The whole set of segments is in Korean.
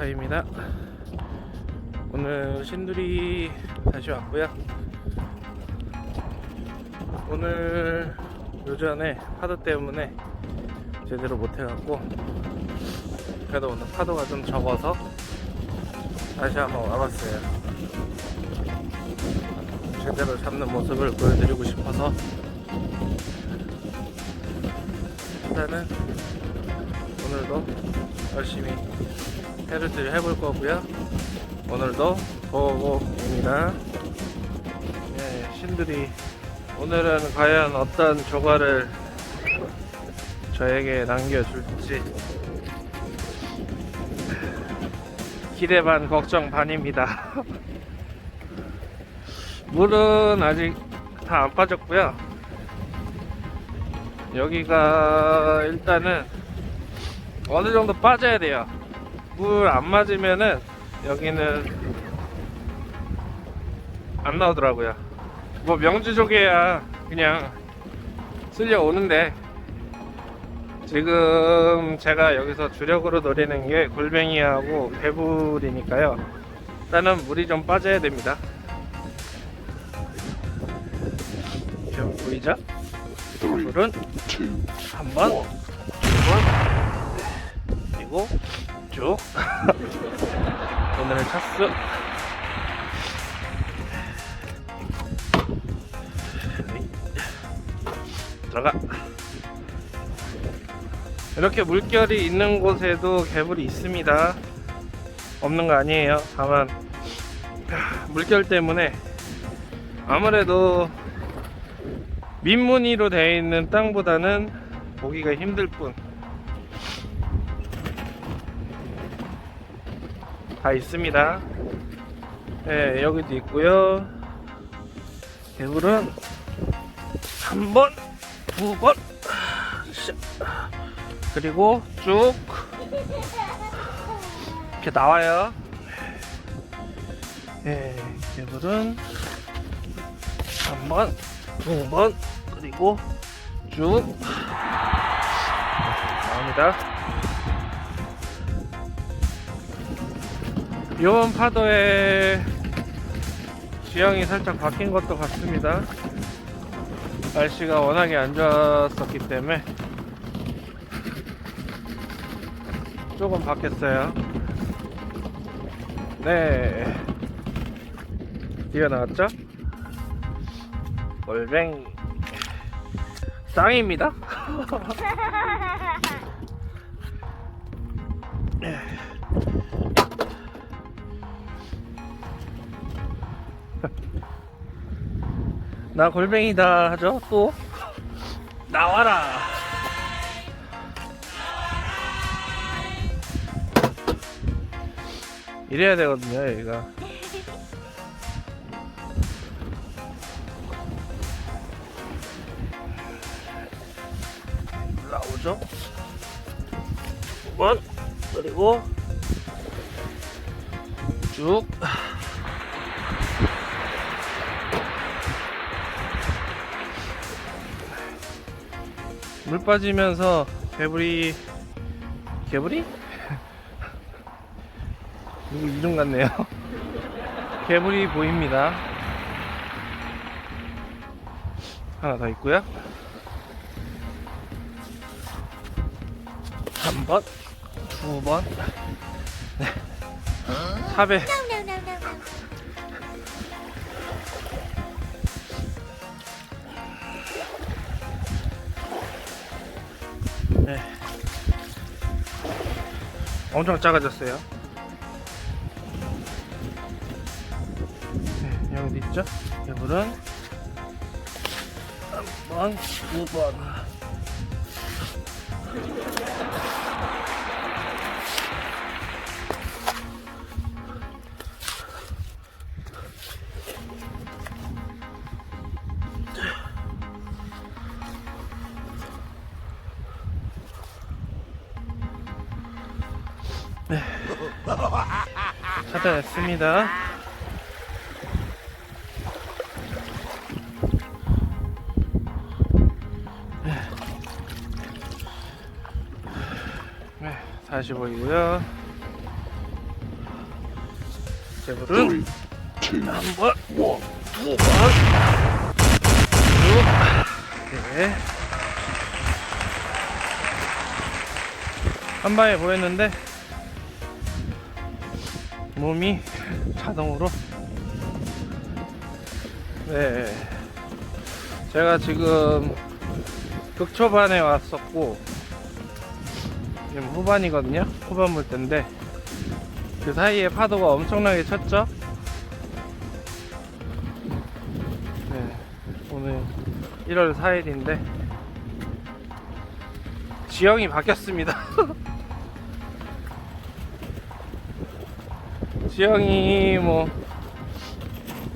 타입니다. 오늘 신두리 다시 왔고요. 오늘 요전에 파도 때문에 제대로 못해갖고 그래도 오늘 파도가 좀 적어서 다시 한번 와봤어요. 제대로 잡는 모습을 보여드리고 싶어서. 일단은 오늘도 열심히 해루질 해볼 거고요. 오늘도 보고입니다. 네, 신들이 오늘은 과연 어떤 조과를 저에게 남겨줄지 기대 반 걱정 반입니다. 물은 아직 다 안 빠졌고요. 여기가 일단은 어느 정도 빠져야 돼요. 물 안 맞으면은 여기는 안 나오더라고요. 뭐 명주조개야 그냥 쓸려 오는데 지금 제가 여기서 주력으로 노리는 게 골뱅이하고 배불이니까요. 일단은 물이 좀 빠져야 됩니다. 지금 보이죠? 물은 한 번, 두 번, 그리고 쭉. 오늘의 차수 들어가. 이렇게 물결이 있는 곳에도 개불이 있습니다. 없는 거 아니에요. 다만 물결 때문에 아무래도 민무늬로 되어 있는 땅보다는 보기가 힘들 뿐 다 있습니다. 네, 여기도 있고요. 개불은 한 번, 두 번, 샤. 그리고 쭉 이렇게 나와요. 네, 개불은 한 번, 두 번, 그리고 쭉 나옵니다. 이번 파도에 지형이 살짝 바뀐 것도 같습니다. 날씨가 워낙에 안 좋았었기 때문에 조금 바뀌었어요. 네. 뛰어 나왔죠? 골뱅이. 짱입니다. 나 골뱅이다 하죠? 또? 나와라. 이래야 되거든요 여기가. 나오죠? 두번 그리고 쭉 물 빠지면서 개불이 개불이? 누구 이름 같네요. 개불이 보입니다. 하나 더 있고요. 한 번, 두 번, 네. 탑에 네. 엄청 작아졌어요. 네, 여기 있죠? 개불은 한 번, 두 번. 찾아냈습니다. 네, 45이고요. 재물은 한 번, 두 번, 쭉, 네. 한 방에 보였는데 몸이 자동으로? 네. 제가 지금 극초반에 왔었고 지금 후반이거든요. 후반 물때인데. 그 사이에 파도가 엄청나게 쳤죠? 네. 오늘 1월 4일인데 지형이 바뀌었습니다 지형이 뭐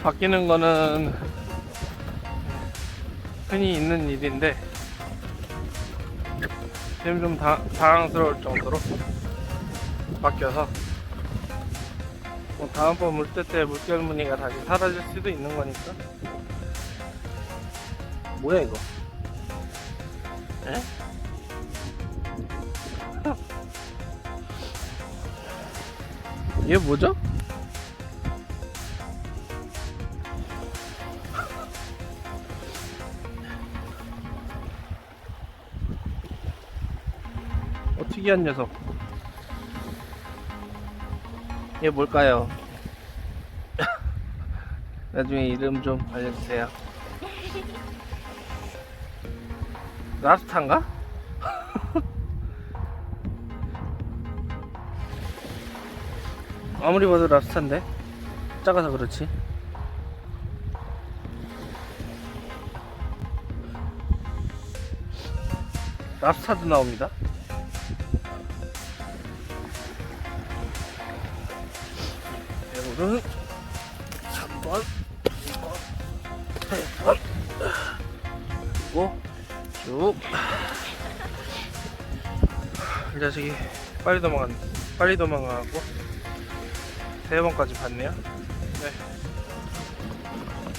바뀌는 거는 흔히 있는 일인데 지금 좀 다, 당황스러울 정도로 바뀌어서 뭐 다음번 물때 때 물결 무늬가 다시 사라질 수도 있는 거니까 뭐야 이거 에? 얘 뭐죠? 특이한 녀석. 얘 뭘까요? 나중에 이름 좀 알려주세요. 랍스타인가? 아무리 봐도 랍스타인데 작아서 그렇지 랍스타도 나옵니다 배우는 3번 2번 그리고 쭉 이 자식이 빨리 도망간 빨리 도망가고 세 번까지 봤네요. 네.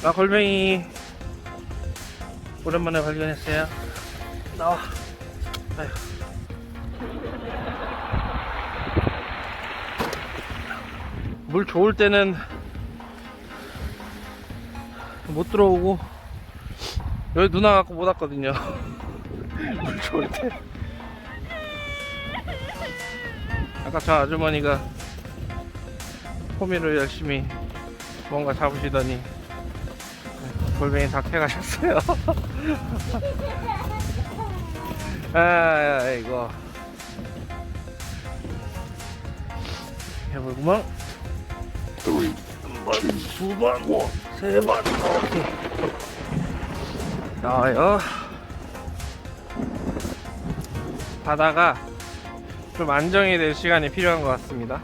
아 골뱅이 오랜만에 발견했어요. 나와. 아휴. 물 좋을 때는 못 들어오고 여기 누나 갖고 못 왔거든요. 물 좋을 때. 아까 저 아주머니가 호미를 열심히 뭔가 잡으시더니 골뱅이 다 캐가셨어요. 아, 이거 해볼구멍 한 번, 두 번, 세 번, 오케이. 나와요. 바다가 좀 안정이 될 시간이 필요한 것 같습니다.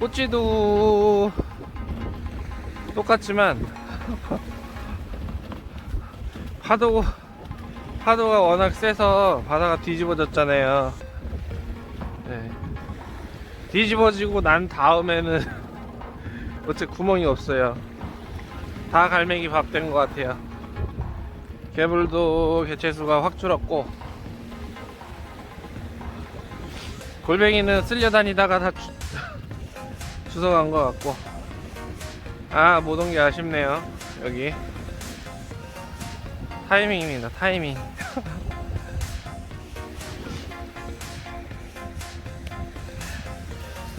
꼬치도 똑같지만 파도 파도가 워낙 세서 바다가 뒤집어졌잖아요. 네. 뒤집어지고 난 다음에는 어째 구멍이 없어요. 다 갈매기 밥 된 것 같아요. 개불도 개체수가 확 줄었고 골뱅이는 쓸려 다니다가 다 주, 주워간 것 같고 아 못 온 게 아쉽네요 여기 타이밍입니다 타이밍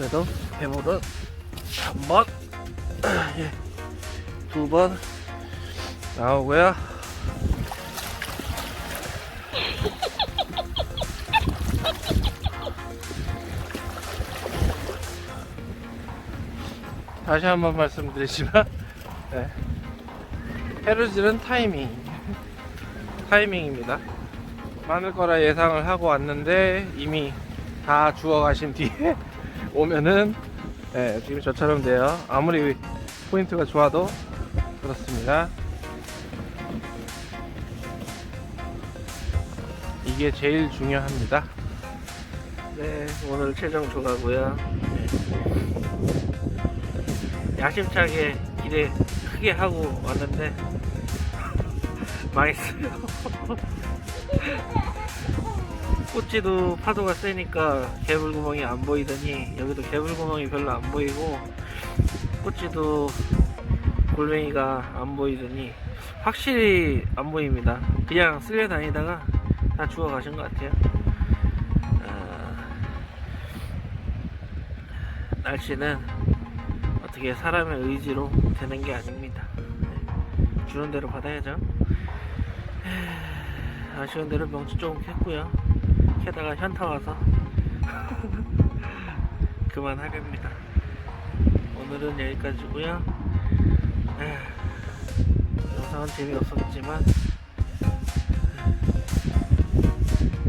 그래도 괴물은 한 번. 예, 두 번. 나오고요. 다시 한 번 말씀드리지만 네. 헤르질은 타이밍 타이밍입니다. 많을 거라 예상을 하고 왔는데 이미 다 주워가신 뒤에 오면은 네, 지금 저처럼 돼요 아무리 포인트가 좋아도 그렇습니다 이게 제일 중요합니다 네 오늘 최종 조가고요 네. 야심차게 기대 크게 하고 왔는데 망했어요. 꼬치도 파도가 세니까 개불구멍이 안 보이더니 여기도 개불구멍이 별로 안 보이고 꼬치도 골뱅이가 안 보이더니 확실히 안 보입니다. 그냥 쓸려 다니다가 다 죽어 가신 것 같아요. 아, 날씨는 어떻게 사람의 의지로 되는 게 아닙니다. 네, 주는 대로 받아야죠. 아쉬운 대로 명치 조금 캤고요. 캐다가 현타 와서 그만하렵니다. 오늘은 여기까지고요. 영상은 재미없었지만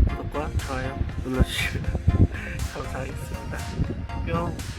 구독과 좋아요 눌러주시면 감사하겠습니다. 뿅.